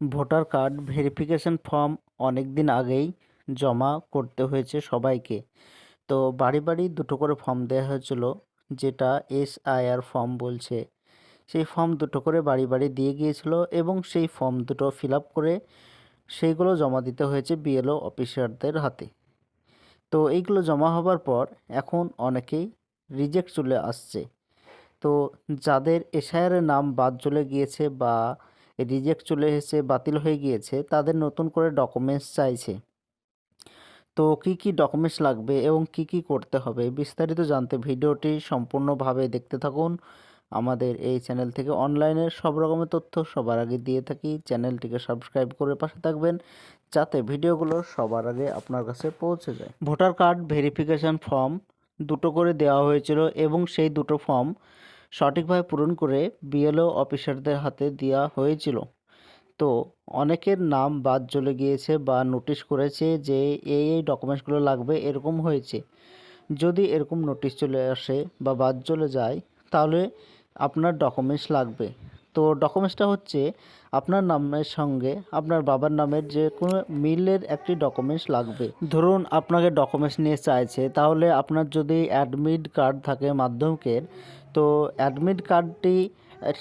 Voter card verification form অনেক দিন আগেই জমা করতে হয়েছে সবাইকে। তো বাড়ি বাড়ি দুটো করে ফর্ম দেওয়া হয়েছিল, যেটা এসআইআর ফর্ম বলছে। সেই ফর্ম দুটো করে বাড়ি বাড়ি দিয়ে গিয়েছিল এবং সেই ফর্ম দুটো ফিল করে সেইগুলো জমা দিতে হয়েছে বিএলও অফিসারদের হাতে। তো এইগুলো জমা হবার পর এখন অনেকেই রিজেক্ট চলে আসছে। তো যাদের এসআইআরের নাম বাদ চলে গিয়েছে বা রিজেক্ট চলে এসেছে, বাতিল হয়ে গিয়েছে, তাদের নতুন করে ডকুমেন্টস চাইছে। তো কি কি ডকুমেন্টস লাগবে এবং কি কি করতে হবে বিস্তারিত জানতে ভিডিওটি সম্পূর্ণভাবে দেখতে থাকুন। আমাদের এই চ্যানেল থেকে অনলাইনের সব রকমের তথ্য সবার আগে দিয়ে থাকি। চ্যানেলটিকে সাবস্ক্রাইব করে পাশে থাকবেন, যাতে ভিডিওগুলো সবার আগে আপনার কাছে পৌঁছে যায়। ভোটার কার্ড ভেরিফিকেশন ফর্ম দুটো করে দেওয়া হয়েছিল এবং সেই দুটো ফর্ম সঠিকভাবে পূরণ করে বিএলও অফিসারদের হাতে দেওয়া হয়েছিল। তো অনেকের নাম বাদ চলে গিয়েছে বা নোটিশ করেছে যে এই এই ডকুমেন্টসগুলো লাগবে, এরকম হয়েছে। যদি এরকম নোটিশ চলে আসে বা বাদ চলে যায়, তাহলে আপনার ডকুমেন্টস লাগবে। তো ডকুমেন্টসটা হচ্ছে আপনার নামের সঙ্গে আপনার বাবার নামের যে কোনো মিলের একটি ডকুমেন্টস লাগবে। ধরুন আপনাকে ডকুমেন্টস নিয়ে চাইছে, তাহলে আপনার যদি অ্যাডমিট কার্ড থাকে মাধ্যমিকের তো অ্যাডমিট কার্ডটি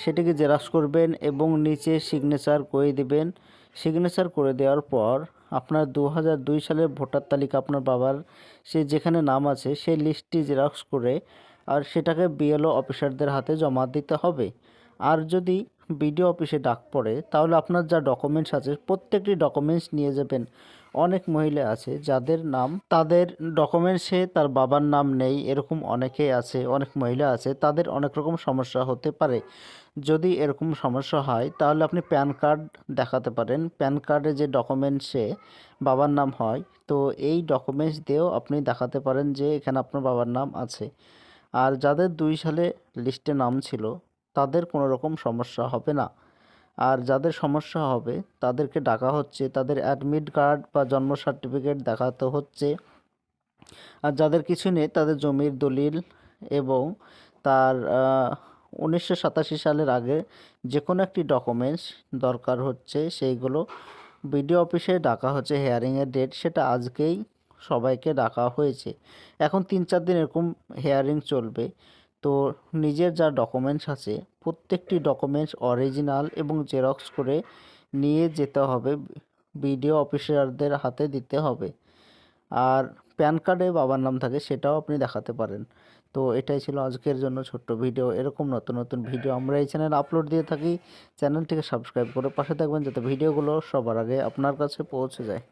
সেটিকে জেরক্স করবেন এবং নিচে সিগনেচার করে দেবেন। সিগনেচার করে দেওয়ার পর আপনার দু দুই সালের ভোটার তালিকা আপনার বাবার, সে যেখানে নাম আছে, সেই লিস্টটি জেরক্স করে আর সেটাকে বিএলও অফিসারদের হাতে জমা দিতে হবে। আর যদি বিডিও অফিসে ডাক পড়ে, তাহলে আপনার যা ডকুমেন্টস আছে, প্রত্যেকটি ডকুমেন্টস নিয়ে যাবেন। অনেক মহিলা আছে, যাদের নাম, তাদের ডকুমেন্টসে তার বাবার নাম নেই, এরকম অনেকেই আছে, অনেক মহিলা আছে, তাদের অনেক রকম সমস্যা হতে পারে। যদি এরকম সমস্যা হয়, তাহলে আপনি প্যান কার্ড দেখাতে পারেন। প্যান কার্ডে যে ডকুমেন্টসে বাবার নাম হয়, তো এই ডকুমেন্টস দিয়েও আপনি দেখাতে পারেন যে এখানে আপনার বাবার নাম আছে। আর যাদের দুই সালে লিস্টে নাম ছিল তাদের কোনো রকম সমস্যা হবে না। আর যাদের সমস্যা হবে, তাদেরকে ডাকা হচ্ছে, তাদের অ্যাডমিট কার্ড বা জন্ম সার্টিফিকেট দেখাতে হচ্ছে। আর যাদের কিছু নেই, তাদের জমির দলিল এবং তার উনিশশো সাতাশি সালের আগে যে কোনো একটি ডকুমেন্টস দরকার হচ্ছে, সেইগুলো বিডিও অফিসে ডাকা হচ্ছে হেয়ারিংয়ের ডেট সেটা আজকেই সবাইকে ডাকা হয়েছে। এখন তিন চার দিন এরকম হেয়ারিং চলবে। তো নিজের যা ডকুমেন্টস আছে, প্রত্যেকটি ডকুমেন্টস অরিজিনাল এবং জেরক্স করে নিয়ে যেতে হবে বিডিও অফিসারদের হাতে দিতে হবে। আর প্যান কার্ডে বাবার নাম থাকে, সেটাও আপনি দেখাতে পারেন। তো এটাই ছিল আজকের জন্য ছোট্ট ভিডিও এরকম নতুন নতুন ভিডিও আমরা এই চ্যানেল আপলোড দিয়ে থাকি। চ্যানেলটিকে সাবস্ক্রাইব করে পাশে থাকবেন, যাতে ভিডিওগুলো সবার আগে আপনার কাছে পৌঁছে যায়।